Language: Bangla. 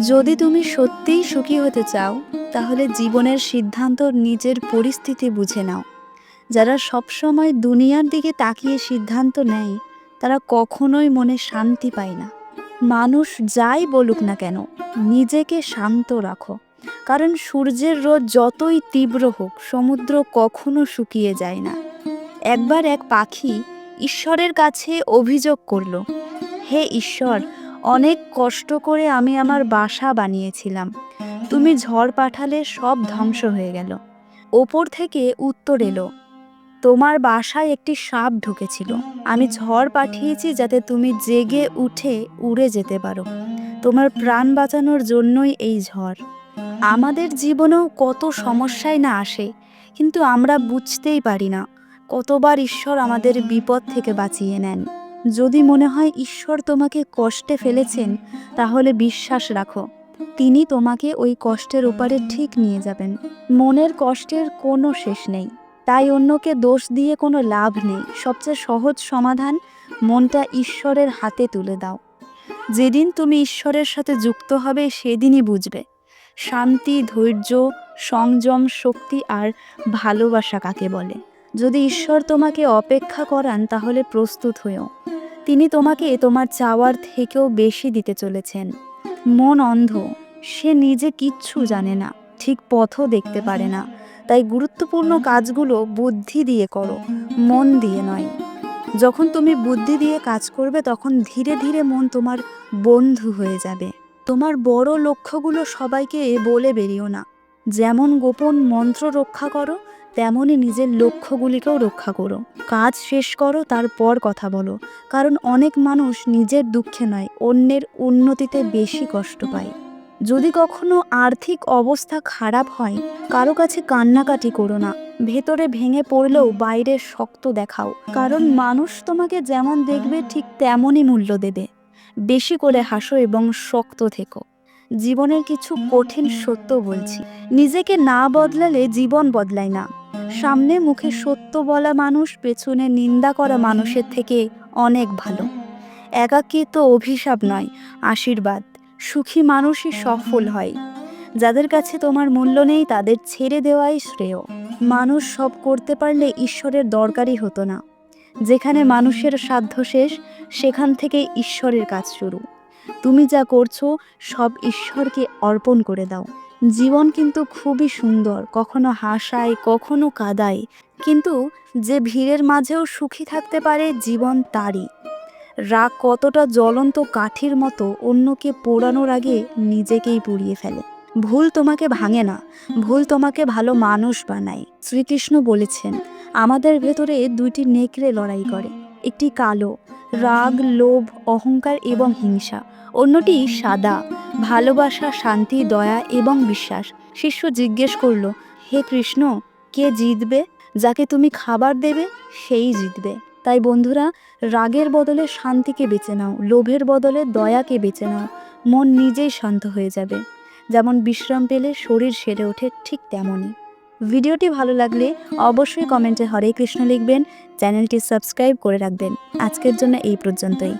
যদি তুমি সত্যিই সুখী হতে চাও, তাহলে জীবনের সিদ্ধান্ত নিজের পরিস্থিতি বুঝে নাও। যারা সবসময় দুনিয়ার দিকে তাকিয়ে সিদ্ধান্ত নেয়, তারা কখনোই মনে শান্তি পায় না। মানুষ যাই বলুক না কেন, নিজেকে শান্ত রাখো। কারণ সূর্যের রোদ যতই তীব্র হোক, সমুদ্র কখনো শুকিয়ে যায় না। একবার এক পাখি ঈশ্বরের কাছে অভিযোগ করল, হে ঈশ্বর অনেক কষ্ট করে আমি আমার বাসা বানিয়েছিলাম। তুমি ঝড় পাঠালে সব ধ্বংস হয়ে গেল। ওপর থেকে উত্তর এলো, তোমার বাসায় একটি সাপ ঢুকেছিল। আমি ঝড় পাঠিয়েছি যাতে তুমি জেগে উঠে উড়ে যেতে পারো। তোমার প্রাণ বাঁচানোর জন্যই এই ঝড়। আমাদের জীবনেও কত সমস্যায় না আসে, কিন্তু আমরা বুঝতেই পারি না কতবার ঈশ্বর আমাদের বিপদ থেকে বাঁচিয়ে নেন। যদি মনে হয় ঈশ্বর তোমাকে কষ্টে ফেলেছেন, তাহলে বিশ্বাস রাখো। তিনি তোমাকে ওই কষ্টের ওপারে ঠিক নিয়ে যাবেন। মনের কষ্টের কোনো শেষ নেই। তাই অন্যকে দোষ দিয়ে কোনো লাভ নেই। সবচেয়ে সহজ সমাধান, মনটা ঈশ্বরের হাতে তুলে দাও। যেদিন তুমি ঈশ্বরের সাথে যুক্ত হবে, সেদিনই বুঝবে। শান্তি, ধৈর্য, সংযম, শক্তি আর ভালোবাসা কাকে বলে? যদি ঈশ্বর তোমাকে অপেক্ষা করান, তাহলে প্রস্তুত হয়েও। তিনি তোমাকে তোমার চাওয়ার থেকেও বেশি দিতে চলেছেন। মন অন্ধ, সে নিজে কিচ্ছু জানে না, ঠিক পথও দেখতে পারে না। তাই গুরুত্বপূর্ণ কাজগুলো বুদ্ধি দিয়ে করো, মন দিয়ে নয়। যখন তুমি বুদ্ধি দিয়ে কাজ করবে, তখন ধীরে ধীরে মন তোমার বন্ধু হয়ে যাবে। তোমার বড় লক্ষ্যগুলো সবাইকে বলে বেরিও না। যেমন গোপন মন্ত্র রক্ষা করো তেমনই নিজের লক্ষ্যগুলিকেও রক্ষা করো। কাজ শেষ করো, তারপর কথা বলো। কারণ অনেক মানুষ নিজের দুঃখে নয়, অন্যের উন্নতিতে বেশি কষ্ট পায়। যদি কখনো আর্থিক অবস্থা খারাপ হয়, কারও কাছে কান্নাকাটি করো না। ভেতরে ভেঙে পড়লেও বাইরে শক্ত দেখাও। কারণ মানুষ তোমাকে যেমন দেখবে, ঠিক তেমনই মূল্য দেবে। বেশি করে হাসো এবং শক্ত থেকো। জীবনের কিছু কঠিন সত্য বলছি। নিজেকে না বদলালে জীবন বদলায় না। সামনে মুখে সত্য বলা মানুষ, পেছনে নিন্দা করা মানুষের থেকে অনেক ভালো। একাকিত্ব অভিশাপ নয়, আশীর্বাদ। সুখী মানুষই সফল হয়। যাদের কাছে তোমার মূল্য নেই, তাদের ছেড়ে দেওয়াই শ্রেয়। মানুষ সব করতে পারলে ঈশ্বরের দরকারই হতো না। যেখানে মানুষের সাধ্য শেষ, সেখান থেকে ঈশ্বরের কাজ শুরু। তুমি যা করছ, সব ঈশ্বরকে অর্পণ করে দাও। জীবন কিন্তু খুবই সুন্দর, কখনো হাসায়, কখনো কাদায়। কিন্তু যে ভিড়ের মাঝেও সুখী থাকতে পারে, জীবন তারই। রাগ কতটা জ্বলন্ত কাঠির মতো অন্যকে পোড়ানোর আগে নিজেকেই পুড়িয়ে ফেলে। ভুল তোমাকে ভাঙে না, ভুল তোমাকে ভালো মানুষ বানায়। শ্রীকৃষ্ণ বলেছেন, আমাদের ভেতরে দুইটি নেকড়ে লড়াই করে, একটি কালো, রাগ, লোভ, অহংকার এবং হিংসা। অন্যটি সাদা, ভালোবাসা, শান্তি, দয়া এবং বিশ্বাস। শিষ্য জিজ্ঞেস করল, হে কৃষ্ণ, কে জিতবে? যাকে তুমি খাবার দেবে, সেই জিতবে। তাই বন্ধুরা, রাগের বদলে শান্তিকে বেছে নাও, লোভের বদলে দয়াকে বেছে নাও, মন নিজেই শান্ত হয়ে যাবে। যেমন বিশ্রাম পেলে শরীর সেরে ওঠে ঠিক তেমনই। ভিডিওটি ভালো লাগলে অবশ্যই কমেন্টে হরে কৃষ্ণ লিখবেন, চ্যানেলটি সাবস্ক্রাইব করে রাখবেন। আজকের জন্য এই পর্যন্তই।